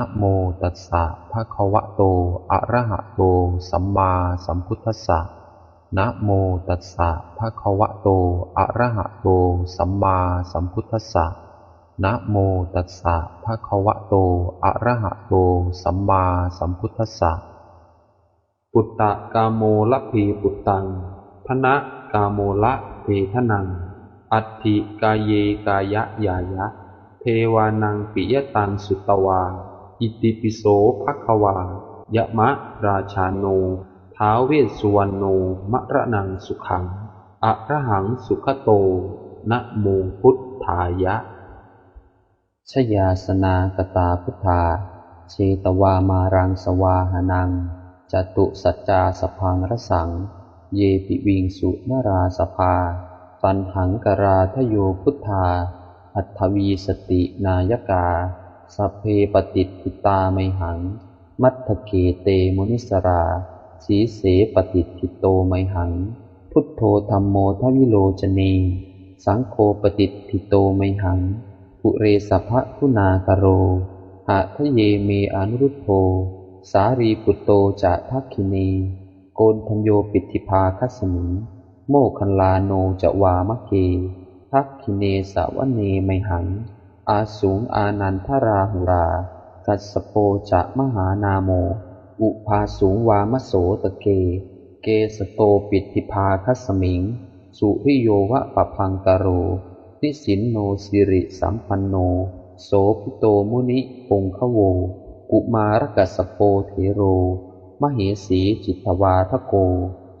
นะโมตัสสะภะคะวะโต อะระหะโต สัมมาสัมพุทธัสสะ นะโมตัสสะภะคะวะโต อะระหะโต สัมมาสัมพุทธัสสะ นะโมตัสสะภะคะวะโต อะระหะโต สัมมาสัมพุทธัสสะ ปุตตะกาโมละพีปุตตังพนะกาโมละเพทนัง อัตถิกายเยกายะยายะ เทวานังปิยตังสุตวา อิติปิโสภควายะมะราชาโน ท้าวเวสสุวรรณโนมะระนังสุขังอะระหังสุขโต นะโมพุทธายะ ชยาสนากตาพุทธาเชตวามารังสวาหนัง จตุสัจจาสพังรสัง เยปิวิงสุนราสภาปันหังกราทโยพุทธาอัตถวีสตินายกา สัพเพปฏิติตาไมหัง มัทธเกเตมุนิสรา สีเสปฏิทิโตไมหัง พุทโธธรรมโมทวิโลจเน สังโฆปฏิทิโตไมหัง ปุเรสภะคุณากโร หะทะเยเมอนุรุตโธ สารีปุตโตจะทักขิเน โกนทัญโยปิติภาคัสมิงโมคคันลาโนจะวามะเกทักขิเนสาวเนไมหัง อาสูงอานันทราหุรา กัสโปจะมหานาโม อุภาสูงวามโสตะเก เกสโตปิติภาคัสมิง สุริโยวะปะพังกโรนิสินโนสิริสัมปันโน โสพิโตมุนิปงคะโว กุมารกัสโปเทโร มเหสีจิตวาทโก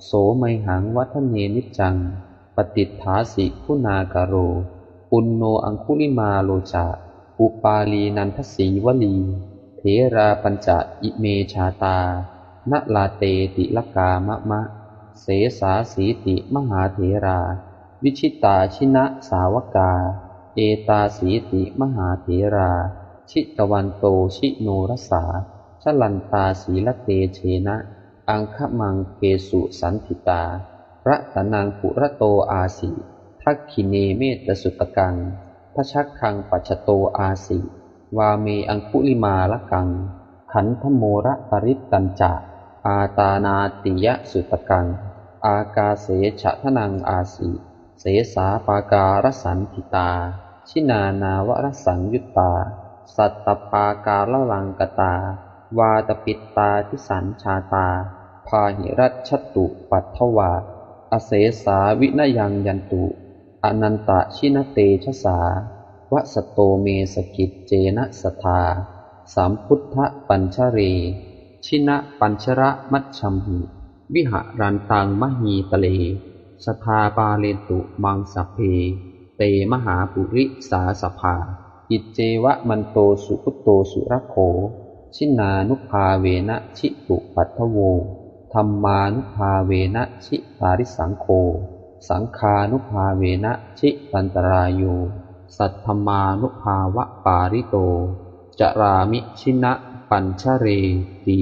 โสไมหังวัฒเนนิจัง ปฏิฐาสิคุณากโร ปุณโนอังคุลิมาโลจาอุปาลีนันทสีวลีเถราปัญจอิเมชาตา นลาเตติลกามะมะ เสสาสีติมหาเถรา วิชิตาชินะสาวกา เอตาสีติมหาเถรา ชิตวันโตชิโนรสาชลันตาสีละเตเชนะ อังคมังเกสุสันติตา พระตนังปุระโตอาสิ ทักขิเนเมตสุตกังพระชักคังปัจโตอาสิ วาเมอังคุลิมาละกัง ขันธโมระปริตตัญจะอาตานาติยะสุตกัง อากาเสฉะทนังอาสิ เสสาปาการสันติตา ชินานาวรสังยุตตา สัตตปาการลังกตา วาตปิตตาทิสันชาตา พาหิรัชตุปัทถวา อเสสาวินยังยันตุ อนันตชินเตชะสาวะสโตเมสกิจเจนะสทาสามพุทธปัญชเร ชินะปัญชระมัชชัมหิวิหารันตังมหีตะเล สทาปาเลตุมังสัพเพ เตมหาปุริสาสภาอิจเจวะมันโตสุพุตโตสุรโข ชินานุภาเวนะชิตุปัทโวธรรมานุภาเวนะชิปาริสังโฆ สังคานุภาเวนะชิปันตรายโยสัทธมานุภาวะปาริโต จรามิชินะปัญชเรติ